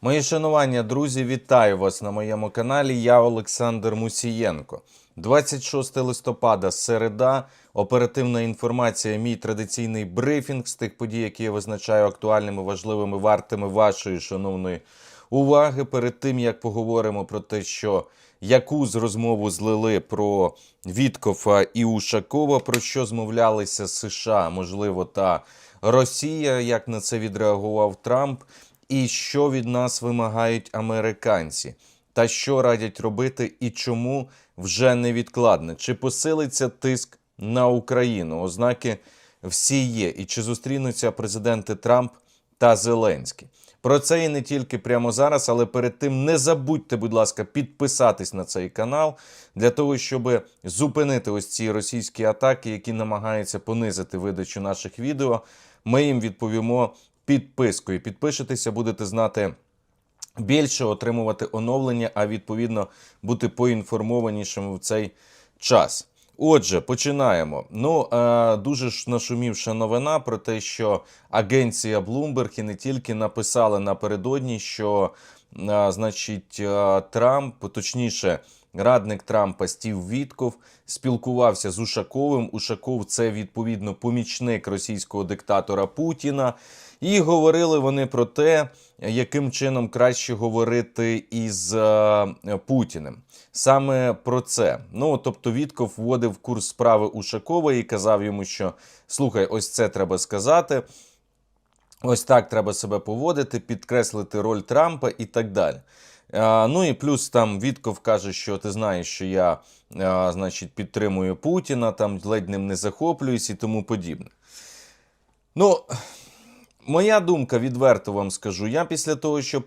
Мої шанування, друзі, вітаю вас на моєму каналі. Я Олександр Мусієнко. 26 листопада, середа. Оперативна інформація. Мій традиційний брифінг з тих подій, які я визначаю актуальними, важливими, вартими вашої шановної уваги. Перед тим як поговоримо про те, що яку з розмову злили про Віткофа і Ушакова, про що змовлялися США, можливо, та Росія, як на це відреагував Трамп, і що від нас вимагають американці, та що радять робити, і чому вже невідкладне, чи посилиться тиск на Україну? Ознаки всі є, і чи зустрінуться президенти Трамп та Зеленський. Про це і не тільки прямо зараз, але перед тим не забудьте, будь ласка, підписатись на цей канал для того, щоб зупинити ось ці російські атаки, які намагаються понизити видачу наших відео. Ми їм відповімо підпискою. Підпишетеся, будете знати більше, отримувати оновлення, а відповідно бути поінформованішим в цей час. Отже, починаємо. Ну е, дуже ж нашумівша новина про те, що агенція Bloomberg і не тільки написали напередодні, що е, значить е, Трамп, точніше, радник Трампа Стів Вітков спілкувався з Ушаковим. Ушаков це відповідно помічник російського диктатора Путіна. І говорили вони про те, яким чином краще говорити із е, Путіним. Саме про це. Ну тобто, Вітков вводив курс справи Ушакова і казав йому, що слухай, ось це треба сказати. Ось так треба себе поводити, підкреслити роль Трампа і так далі. Ну і плюс там Вітков каже, що ти знаєш, що я значить, підтримую Путіна, там ледь ним не захоплююсь і тому подібне. Ну, моя думка, відверто вам скажу. Я після того, що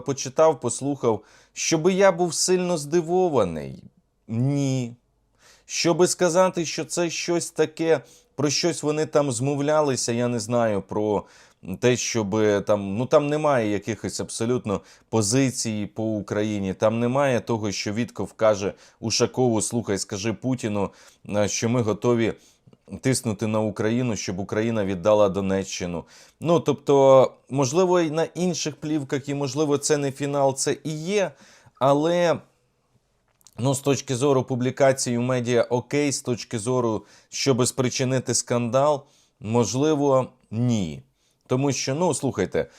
почитав, послухав, щоби я був сильно здивований. Ні. Щоби сказати, що це щось таке, про щось вони там змовлялися, я не знаю про те, щоб там, ну там немає якихось абсолютно позицій по Україні. Там немає того, що Вітков каже Ушакову: слухай, скажи Путіну, е, що ми готові тиснути на Україну, щоб Україна віддала Донеччину. Ну тобто, можливо, і на інших плівках, і можливо, це не фінал, це і є, але. Ну, з точки зору публікації у медіа окей, з точки зору, щоб спричинити скандал, можливо, ні. Тому що, ну, слухайте,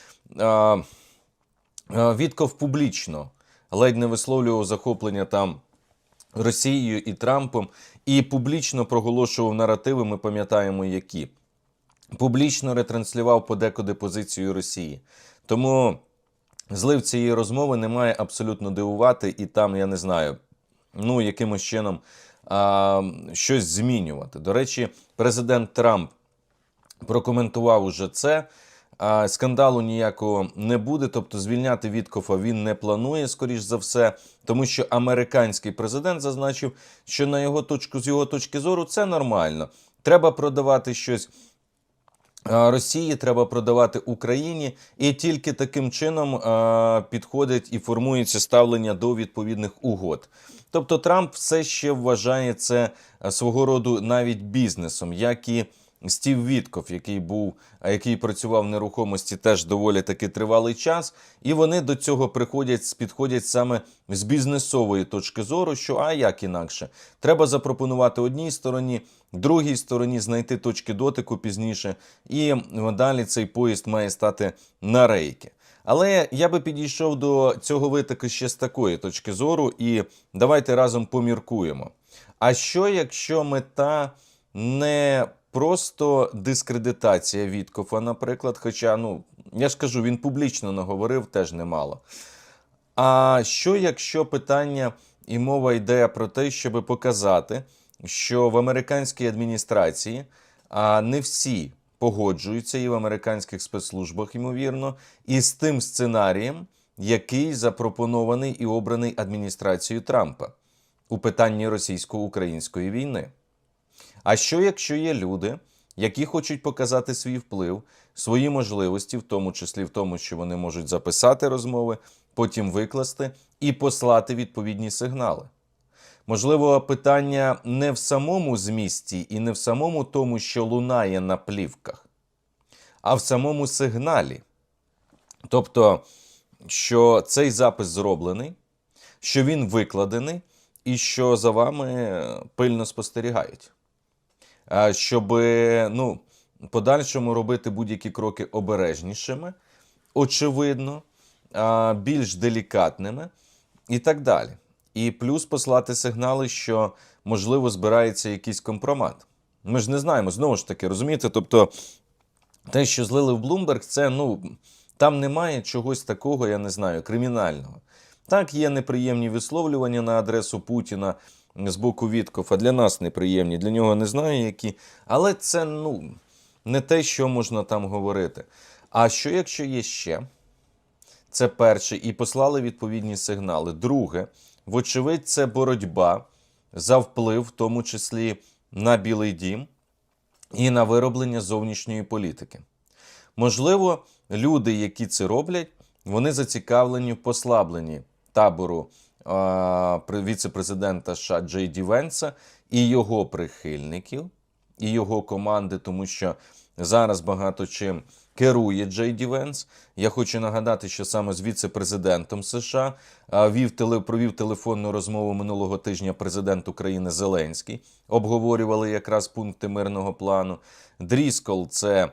Вітков публічно ледь не висловлював захоплення там Росією і Трампом, і публічно проголошував наративи, ми пам'ятаємо, які. Публічно ретранслював подекуди позицію Росії. Тому злив цієї розмови не має абсолютно дивувати, і там, я не знаю, ну, якимось чином а, щось змінювати. До речі, президент Трамп прокоментував уже це. А, скандалу ніякого не буде, тобто звільняти Віткофа він не планує, скоріш за все, тому що американський президент зазначив, що на його точку з його точки зору це нормально. Треба продавати щось Росії, треба продавати Україні, і тільки таким чином підходить і формується ставлення до відповідних угод. Тобто Трамп все ще вважає це свого роду навіть бізнесом, як і Стів Вітков, який був, а, який працював в нерухомості теж доволі таки тривалий час, і вони до цього приходять, підходять саме з бізнесової точки зору, що а як інакше, треба запропонувати одній стороні, другій стороні знайти точки дотику пізніше, і далі цей поїзд має стати на рейки. Але я би підійшов до цього витоку ще з такої точки зору, і давайте разом поміркуємо. А що якщо мета не просто дискредитація Віткофа, наприклад, хоча, ну, я ж кажу, він публічно наговорив теж немало. А що якщо питання і мова йде про те, щоб показати, що в американській адміністрації а не всі погоджуються і в американських спецслужбах, ймовірно, із тим сценарієм, який запропонований і обраний адміністрацією Трампа у питанні російсько-української війни? А що якщо є люди, які хочуть показати свій вплив, свої можливості, в тому числі в тому, що вони можуть записати розмови, потім викласти і послати відповідні сигнали? Можливо, питання не в самому змісті і не в самому тому, що лунає на плівках, а в самому сигналі. Тобто що цей запис зроблений, що він викладений, і що за вами пильно спостерігають. Щоб ну, подальшому робити будь-які кроки обережнішими, очевидно, більш делікатними і так далі. І плюс послати сигнали, що можливо збирається якийсь компромат. Ми ж не знаємо, знову ж таки, розумієте? Тобто, те, що злили в Блумберг, це ну там немає чогось такого, я не знаю, кримінального. Так, є неприємні висловлювання на адресу Путіна з боку Віткофа. Для нас неприємні, для нього не знаю які. Але це ну, не те, що можна там говорити. А що якщо є ще? Це перше, і послали відповідні сигнали. Друге, вочевидь, це боротьба за вплив, в тому числі на Білий Дім і на вироблення зовнішньої політики. Можливо, люди, які це роблять, вони зацікавлені в послабленні табору віце-президента США Джей Ді Венса і його прихильників, і його команди, тому що зараз багато чим керує Джей Ді Венс. Я хочу нагадати, що саме з віце-президентом США вів провів телефонну розмову минулого тижня президент України Зеленський. Обговорювали якраз пункти мирного плану. Дріскол це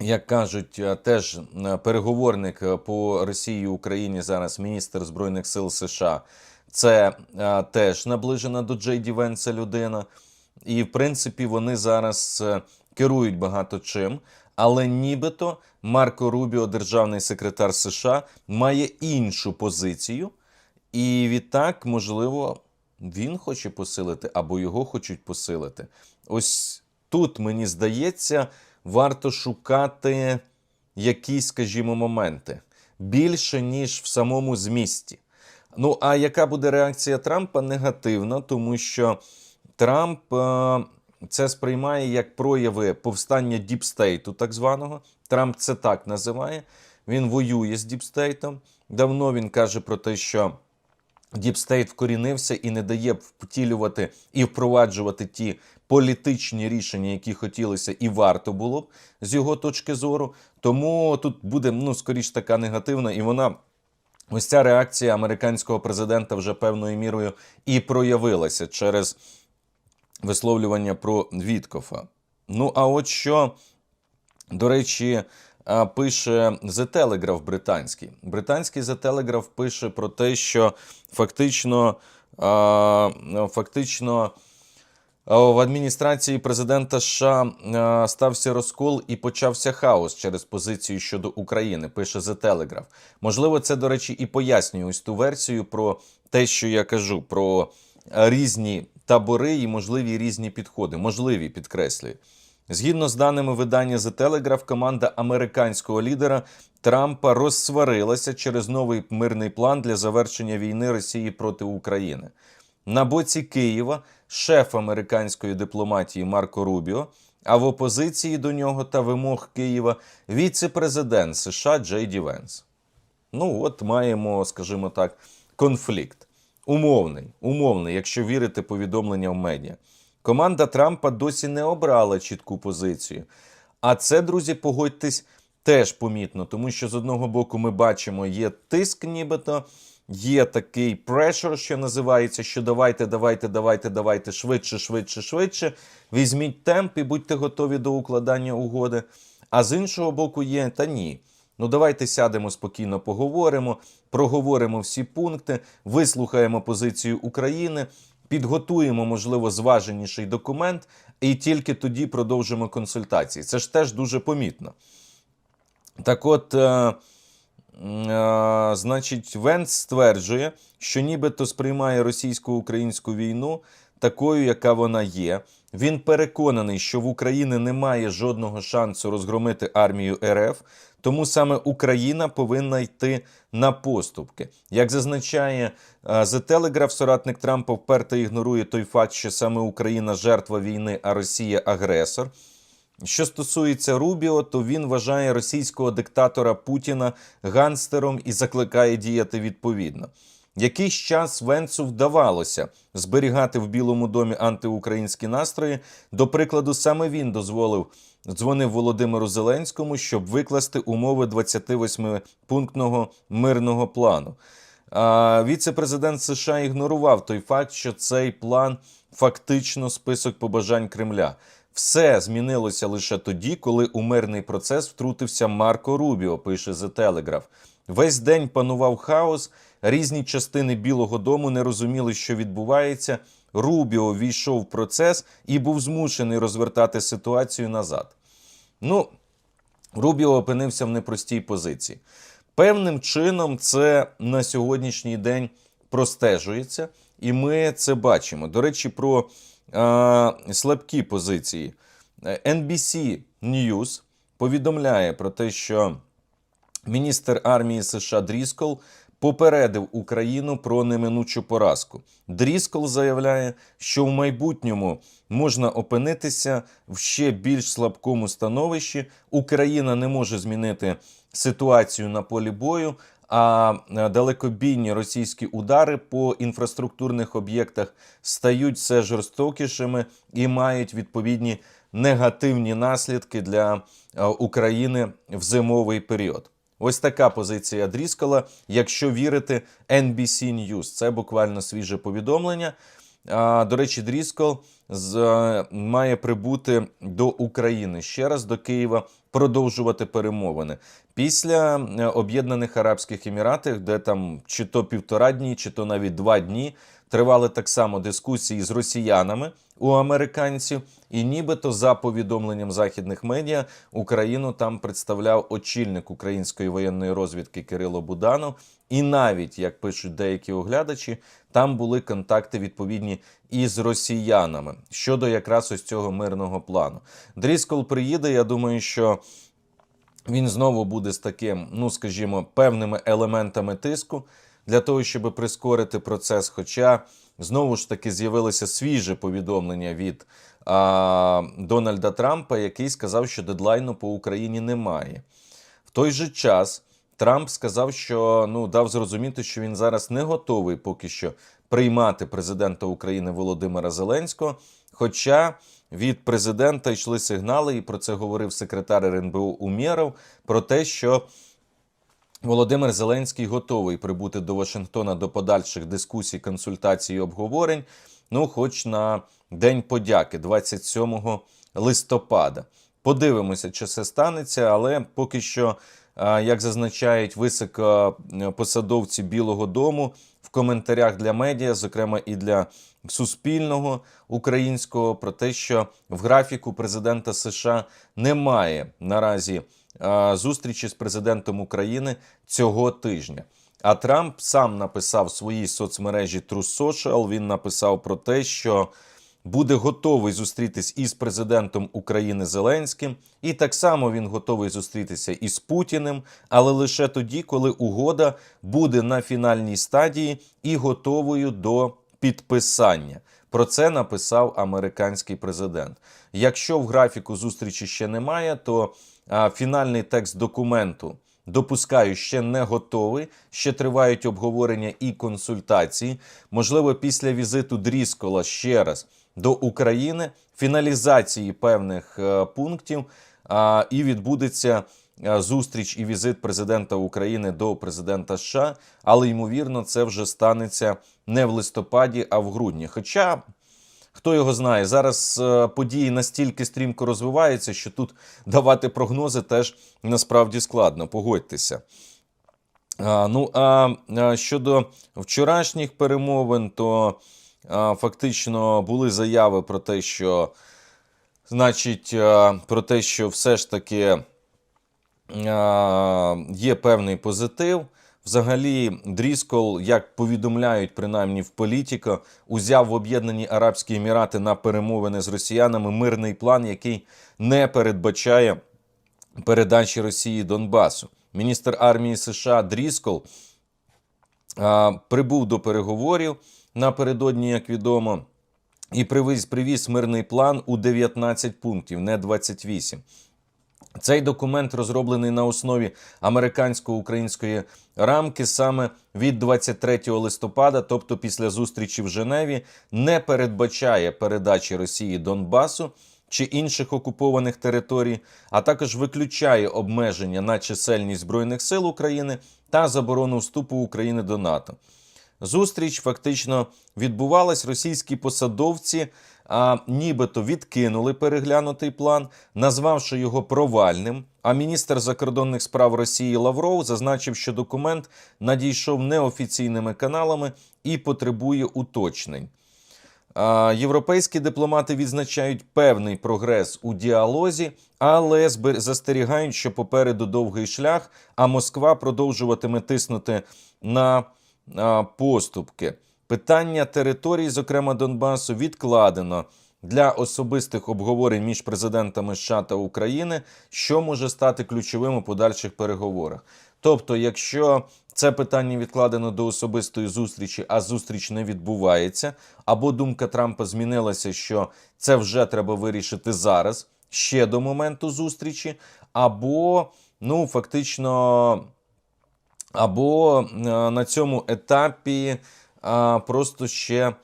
як кажуть, теж переговорник по Росії Україні зараз міністр збройних сил США. Це е, теж наближена до Джей Ді Венса людина. І в принципі вони зараз е, керують багато чим. Але нібито Марко Рубіо, державний секретар США, має іншу позицію. І відтак, можливо, він хоче посилити або його хочуть посилити. Ось тут, мені здається, варто шукати якісь, скажімо, моменти більше, ніж в самому змісті. Ну, а яка буде реакція Трампа? Негативна, тому що Трамп е, це сприймає як прояви повстання діпстейту, так званого. Трамп це так називає. Він воює з діпстейтом. Давно він каже про те, що Діпстейт вкорінився і не дає втілювати і впроваджувати ті політичні рішення, які хотілося і варто було б з його точки зору. Тому тут буде ну скоріш така негативна, і вона. Ось ця реакція американського президента вже певною мірою і проявилася через висловлювання про Віткофа. Ну а от що, до речі, пише The Telegraph британський. Британський The Telegraph пише про те, що фактично, фактично в адміністрації президента США стався розкол і почався хаос через позицію щодо України. Пише The Telegraph. Можливо, це, до речі, і пояснює ось ту версію про те, що я кажу, про різні табори і можливі різні підходи. Можливі, підкреслюю. Згідно з даними видання The Telegraph, команда американського лідера Трампа розсварилася через новий мирний план для завершення війни Росії проти України. На боці Києва шеф американської дипломатії Марко Рубіо, а в опозиції до нього та вимог Києва віце-президент США Джей Ді Венс. Ну, от маємо, скажімо так, конфлікт. Умовний, умовний, якщо вірити повідомленням в медіа. Команда Трампа досі не обрала чітку позицію. А це, друзі, погодьтесь, теж помітно, тому що з одного боку ми бачимо, є тиск, нібито, є такий прешер, що називається, що давайте, давайте, давайте, давайте швидше, швидше, швидше. Візьміть темп і будьте готові до укладання угоди. А з іншого боку, є та ні. Ну, давайте сядемо спокійно, поговоримо, проговоримо всі пункти, вислухаємо позицію України, підготуємо, можливо, зваженіший документ, і тільки тоді продовжимо консультації. Це ж теж дуже помітно. Так от, е, е, значить, Венс стверджує, що нібито сприймає російсько-українську війну такою, яка вона є. Він переконаний, що в Україні немає жодного шансу розгромити армію РФ, тому саме Україна повинна йти на поступки. Як зазначає е, The Telegraph, соратник Трампа вперто ігнорує той факт, що саме Україна жертва війни, а Росія агресор. Що стосується Рубіо, то він вважає російського диктатора Путіна ганстером і закликає діяти відповідно. Якийсь час Венцу вдавалося зберігати в Білому домі антиукраїнські настрої. До прикладу, саме він дозволив дзвонив Володимиру Зеленському, щоб викласти умови 28-пунктного мирного плану. А віце-президент США ігнорував той факт, що цей план фактично список побажань Кремля. Все змінилося лише тоді, коли у мирний процес втрутився Марко Рубіо, пише The Telegraph. Весь день панував хаос, різні частини Білого Дому не розуміли, що відбувається. Рубіо війшов в процес і був змушений розвертати ситуацію назад. Ну, Рубіо опинився в непростій позиції. Певним чином це на сьогоднішній день простежується, і ми це бачимо. До речі, про е, слабкі позиції. NBC News повідомляє про те, що міністр армії США Дріскол попередив Україну про неминучу поразку. Дріскол заявляє, що в майбутньому можна опинитися в ще більш слабкому становищі. Україна не може змінити ситуацію на полі бою. А далекобійні російські удари по інфраструктурних об'єктах стають все жорстокішими і мають відповідні негативні наслідки для е, України в зимовий період. Ось така позиція Дріскола. Якщо вірити NBC News, це буквально свіже повідомлення. А, До речі, Дріскол з, е, має прибути до України ще раз до Києва, продовжувати перемовини після е, Об'єднаних Арабських Еміратів, де там чи то півтора дні, чи то навіть два дні тривали так само дискусії з росіянами у американців, і нібито за повідомленням західних медіа Україну там представляв очільник української воєнної розвідки Кирило Буданов. І навіть як пишуть деякі оглядачі, там були контакти відповідні із росіянами щодо якраз ось цього мирного плану. Дріскол приїде. Я думаю, що він знову буде з таким, ну скажімо, певними елементами тиску для того, щоб прискорити процес. Хоча знову ж таки з'явилося свіже повідомлення від а, Дональда Трампа, який сказав, що дедлайну по Україні немає. В той же час Трамп сказав, що ну дав зрозуміти, що він зараз не готовий поки що приймати президента України Володимира Зеленського. Хоча від президента йшли сигнали, і про це говорив секретар РНБО Умєров, про те, що Володимир Зеленський готовий прибути до Вашингтона до подальших дискусій, консультацій і обговорень. Ну, хоч на День подяки, 27 листопада. Подивимося, чи це станеться, але поки що, як зазначають високопосадовці Білого Дому в коментарях для медіа, зокрема і для Суспільного українського, про те, що в графіку президента США немає наразі зустрічі з президентом України цього тижня. А Трамп сам написав в своїй соцмережі True Social, Він написав про те, що буде готовий зустрітись із президентом України Зеленським, і так само він готовий зустрітися із Путіним, але лише тоді, коли угода буде на фінальній стадії і готовою до підписання. Про це написав американський президент. Якщо в графіку зустрічі ще немає, то фінальний текст документу. Допускаю, ще не готовий, ще тривають обговорення і консультації. Можливо, після візиту Дріскола ще раз до України, фіналізації певних е, пунктів, і відбудеться е, зустріч і візит президента України до президента США. Але ймовірно, це вже станеться не в листопаді, а в грудні. Хоча. Хто його знає, зараз е, події настільки стрімко розвиваються, що тут давати прогнози теж насправді складно. Погодьтеся. Ну а щодо вчорашніх перемовин, то фактично були заяви про те, що, значить, про те, що все ж таки є певний позитив. Взагалі, Дріскол, як повідомляють принаймні в політико, узяв в Об'єднані Арабські Емірати на перемовини з росіянами мирний план, який не передбачає передачі Росії Донбасу. Міністр армії США Дріскол а, прибув до переговорів напередодні, як відомо, і привіз, привіз мирний план у 19 пунктів, не 28. Цей документ розроблений на основі американсько-української рамки саме від 23 листопада, тобто після зустрічі в Женеві, не передбачає передачі Росії Донбасу чи інших окупованих територій, а також виключає обмеження на чисельність збройних сил України та заборону вступу України до НАТО. Зустріч фактично відбувалась. Російські посадовці а, нібито відкинули переглянутий план, назвавши його провальним. А міністр закордонних справ Росії Лавров зазначив, що документ надійшов неофіційними каналами і потребує уточнень. Європейські дипломати відзначають певний прогрес у діалозі, але застерігають, що попереду довгий шлях, а Москва продовжуватиме тиснути на поступки. Питання територій, зокрема Донбасу, відкладено для особистих обговорень між президентами США та України, що може стати ключовим у подальших переговорах. Тобто, якщо це питання відкладено до особистої зустрічі, а зустріч не відбувається, або думка Трампа змінилася, що це вже треба вирішити зараз, ще до моменту зустрічі, або ну фактично або е, на цьому етапі просто ще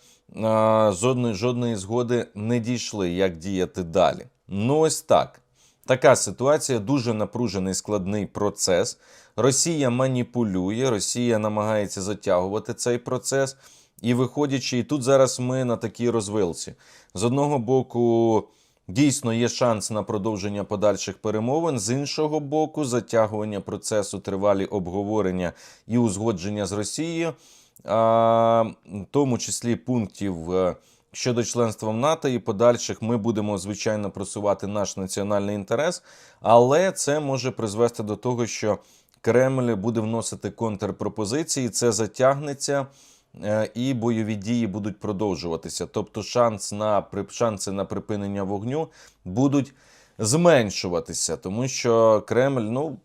жодної, жодної згоди не дійшли, як діяти далі. Ну, ось так. Така ситуація, дуже напружений складний процес. Росія маніпулює, Росія намагається затягувати цей процес. І виходячи, і тут зараз ми на такій розвилці. З одного боку, дійсно є шанс на продовження подальших перемовин. З іншого боку, затягування процесу, тривалі обговорення і узгодження з Росією, а, в тому числі пунктів е, щодо членства в НАТО і подальших, ми будемо звичайно просувати наш національний інтерес, але це може призвести до того, що Кремль буде вносити контрпропозиції, це затягнеться. е, І бойові дії будуть продовжуватися. Тобто, шанс на шанси на припинення вогню будуть зменшуватися, тому що Кремль, ну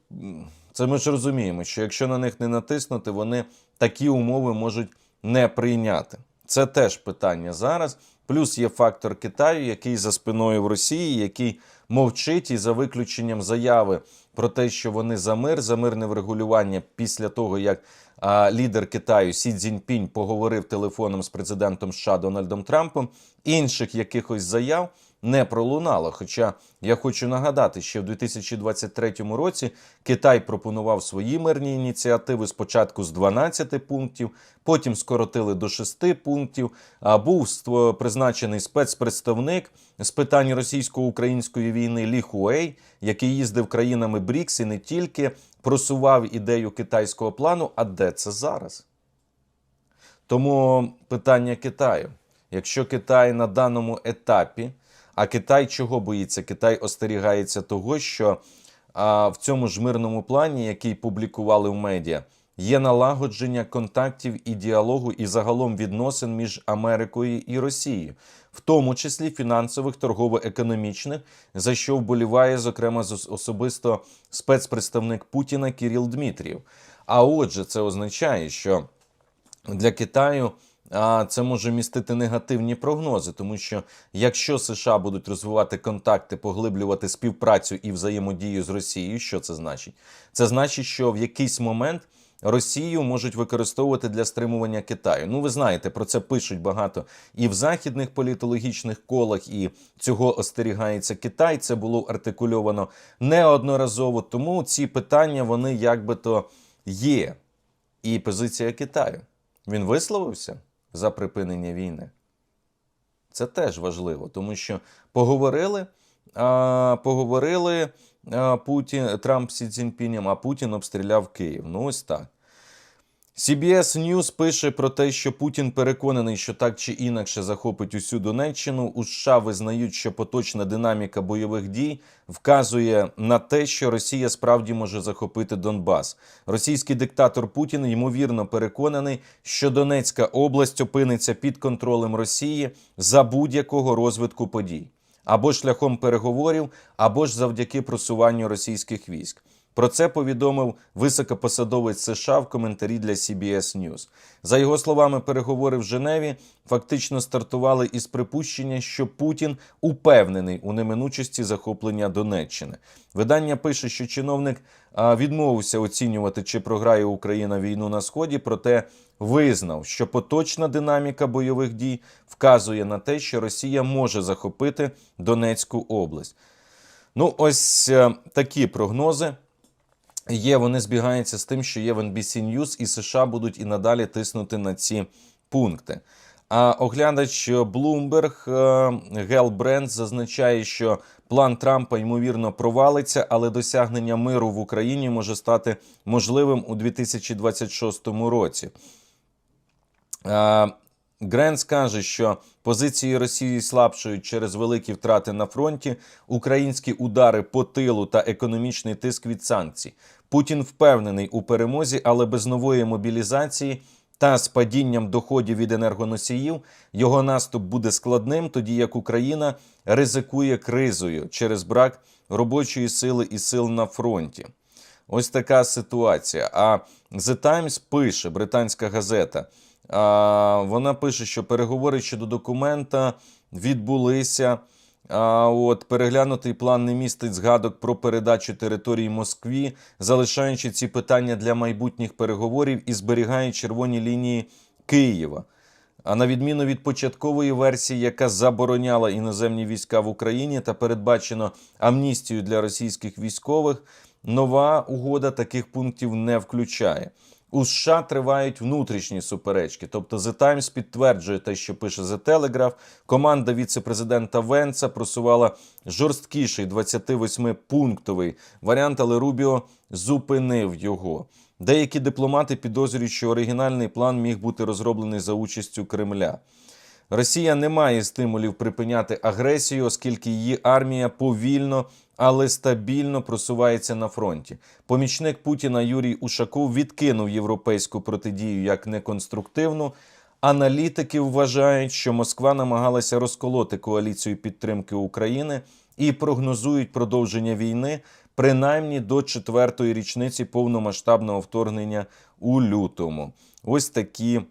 це ми ж розуміємо, що якщо на них не натиснути, вони такі умови можуть не прийняти. Це теж питання зараз. Плюс є фактор Китаю, який за спиною в Росії, який мовчить і за виключенням заяви про те, що вони за мир, за мирне врегулювання після того, як а, лідер Китаю Сі Цзіньпінь поговорив телефоном з президентом США Дональдом Трампом, інших якихось заяв не пролунало. Хоча я хочу нагадати, що в 2023 році Китай пропонував свої мирні ініціативи спочатку з 12 пунктів, потім скоротили до 6 пунктів. А був призначений спецпредставник з питань російсько-української війни Лі Хуей, який їздив країнами БРІКС і не тільки просував ідею китайського плану. А де це зараз? Тому питання Китаю. Якщо Китай на даному етапі, а Китай чого боїться? Китай остерігається того, що а, в цьому ж мирному плані, який публікували в медіа, є налагодження контактів і діалогу і загалом відносин між Америкою і Росією, в тому числі фінансових, торгово-економічних, за що вболіває, зокрема, особисто спецпредставник Путіна Кіріл Дмитрієв. А отже, це означає, що для Китаю а, це може містити негативні прогнози, тому що якщо США будуть розвивати контакти, поглиблювати співпрацю і взаємодію з Росією, що це значить? Це значить, що в якийсь момент Росію можуть використовувати для стримування Китаю. Ну, ви знаєте, про це пишуть багато і в західних політологічних колах, і цього остерігається Китай. Це було артикульовано неодноразово. Тому ці питання вони якби то є. І позиція Китаю. Він висловився за припинення війни. Це теж важливо, тому що поговорили, а, поговорили а, Путін, Трамп з Сі Цзіньпінем, а Путін обстріляв Київ. Ну ось так. CBS News пише про те, що Путін переконаний, що так чи інакше захопить усю Донеччину. У США визнають, що поточна динаміка бойових дій вказує на те, що Росія справді може захопити Донбас. Російський диктатор Путін ймовірно переконаний, що Донецька область опиниться під контролем Росії за будь-якого розвитку подій або шляхом переговорів, або ж завдяки просуванню російських військ. Про це повідомив високопосадовець США в коментарі для CBS News. За його словами, переговори в Женеві фактично стартували із припущення, що Путін упевнений у неминучості захоплення Донеччини. Видання пише, що чиновник відмовився оцінювати, чи програє Україна війну на сході, проте визнав, що поточна динаміка бойових дій вказує на те, що Росія може захопити Донецьку область. Ну, ось е, такі прогнози. Є, вони збігаються з тим, що є в NBC News, і США будуть і надалі тиснути на ці пункти. А оглядач Bloomberg е, Гел Брент зазначає, що план Трампа ймовірно провалиться, але досягнення миру в Україні може стати можливим у 2026 році. Е, Гренц каже, що позиції Росії слабшують через великі втрати на фронті, українські удари по тилу та економічний тиск від санкцій. Путін впевнений у перемозі, але без нової мобілізації та з падінням доходів від енергоносіїв його наступ буде складним, тоді як Україна ризикує кризою через брак робочої сили і сил на фронті. Ось така ситуація. А The Times пише, британська газета. Вона пише, що переговори щодо документа відбулися. А от переглянутий план не містить згадок про передачу території Москві, залишаючи ці питання для майбутніх переговорів і зберігає червоні лінії Києва. А на відміну від початкової версії, яка забороняла іноземні війська в Україні та передбачено амністію для російських військових, нова угода таких пунктів не включає. У США тривають внутрішні суперечки. Тобто The Times підтверджує те, що пише The Telegraph. Команда віце-президента Венца просувала жорсткіший 28-пунктовий варіант, але Рубіо зупинив його. Деякі дипломати підозрюють, що оригінальний план міг бути розроблений за участю Кремля. Росія не має стимулів припиняти агресію, оскільки її армія повільно, але стабільно просувається на фронті. Помічник Путіна Юрій Ушаков відкинув європейську протидію як неконструктивну. Аналітики вважають, що Москва намагалася розколоти коаліцію підтримки України і прогнозують продовження війни принаймні до четвертої річниці повномасштабного вторгнення у лютому. Ось такі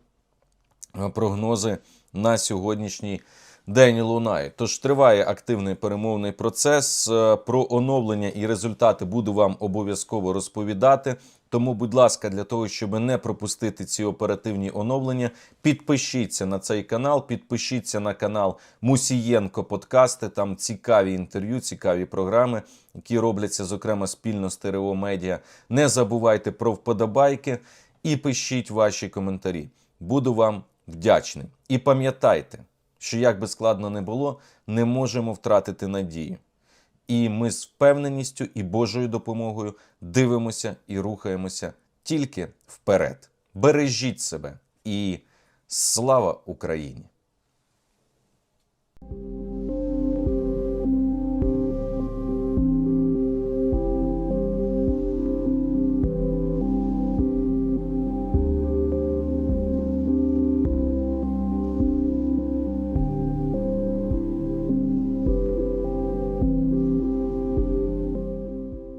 е, прогнози на сьогоднішній день лунають. Тож триває активний перемовний процес. Е, Про оновлення і результати буду вам обов'язково розповідати. Тому, будь ласка, для того, щоб не пропустити ці оперативні оновлення, підпишіться на цей канал, підпишіться на канал Мусієнко Подкасти. Там цікаві інтерв'ю, цікаві програми, які робляться, зокрема, спільно з ТРО Медіа. Не забувайте про вподобайки і пишіть ваші коментарі. Буду вам вдячний. І пам'ятайте, що як би складно не було, не можемо втратити надії. І ми з впевненістю і Божою допомогою дивимося і рухаємося тільки вперед. Бережіть себе і слава Україні!